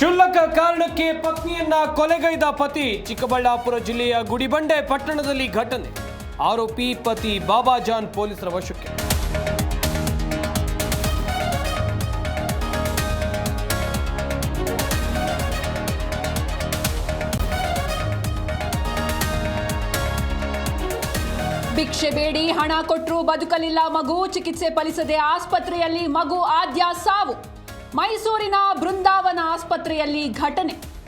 ಕ್ಷುಲ್ಲಕ ಕಾರಣಕ್ಕೆ ಪತ್ನಿಯನ್ನ ಕೊಲೆಗೈದ ಪತಿ ಚಿಕ್ಕಬಳ್ಳಾಪುರ ಜಿಲ್ಲೆಯ ಗುಡಿಬಂಡೆ ಪಟ್ಟಣದಲ್ಲಿ ಘಟನೆ. ಆರೋಪಿ ಪತಿ ಬಾಬಾಜಾನ್ ಪೊಲೀಸರ ವಶಕ್ಕೆ. ಭಿಕ್ಷೆ ಬೇಡಿ, ಹಣ ಕೊಟ್ಟರು ಬದುಕಲಿಲ್ಲ ಮಗು. ಚಿಕಿತ್ಸೆ ಫಲಿಸದೆ ಆಸ್ಪತ್ರೆಯಲ್ಲಿ ಮಗು ಆದ್ಯ ಸಾವು. ಮೈಸೂರಿನ ಬೃಂದಾವನ ಆಸ್ಪತ್ರೆಯಲ್ಲಿ ಘಟನೆ.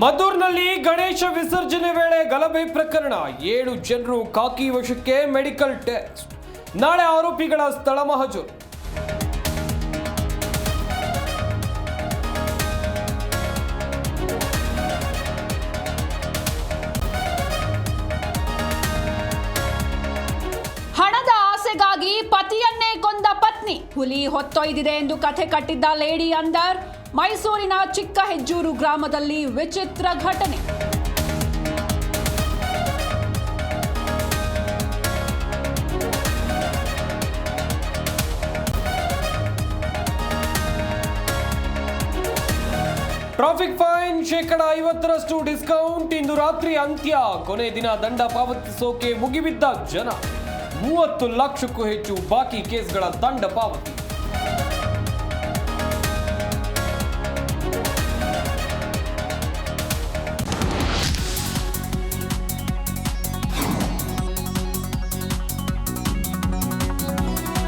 ಮದ್ದೂರಿನಲ್ಲಿ ಗಣೇಶ ವಿಸರ್ಜನೆ ವೇಳೆ ಗಲಭೆ ಪ್ರಕರಣ. ಏಳು ಜನರು ಕಾಕಿ ವಶಕ್ಕೆ ಮೆಡಿಕಲ್ ಟೆಸ್ಟ್. ನಾಳೆ ಆರೋಪಿಗಳ ಸ್ಥಳ ಮಹಜೂರು. ಪತಿಯನ್ನೇ ಕೊಂದ ಪತ್ನಿ. ಹುಲಿ ಹೊತ್ತೊಯ್ದಿದೆ ಎಂದು ಕಥೆ ಕಟ್ಟಿದ್ದ ಲೇಡಿ ಅಂದರ್, ಮೈಸೂರಿನ ಚಿಕ್ಕ ಹೆಜ್ಜೂರು ಗ್ರಾಮದಲ್ಲಿ ವಿಚಿತ್ರ ಘಟನೆ. ಟ್ರಾಫಿಕ್ ಫೈನ್ ಶೇಕಡ ಐವತ್ತರಷ್ಟು ಡಿಸ್ಕೌಂಟ್ ಇಂದು ರಾತ್ರಿ ಅಂತ್ಯ. ಕೊನೆ ದಿನ ದಂಡ ಪಾವತಿಸೋಕೆ ಮುಗಿಬಿದ್ದ ಜನ. ಮೂವತ್ತು ಲಕ್ಷಕ್ಕೂ ಹೆಚ್ಚು ಬಾಕಿ ಕೇಸ್ಗಳ ದಂಡ ಪಾವತಿ.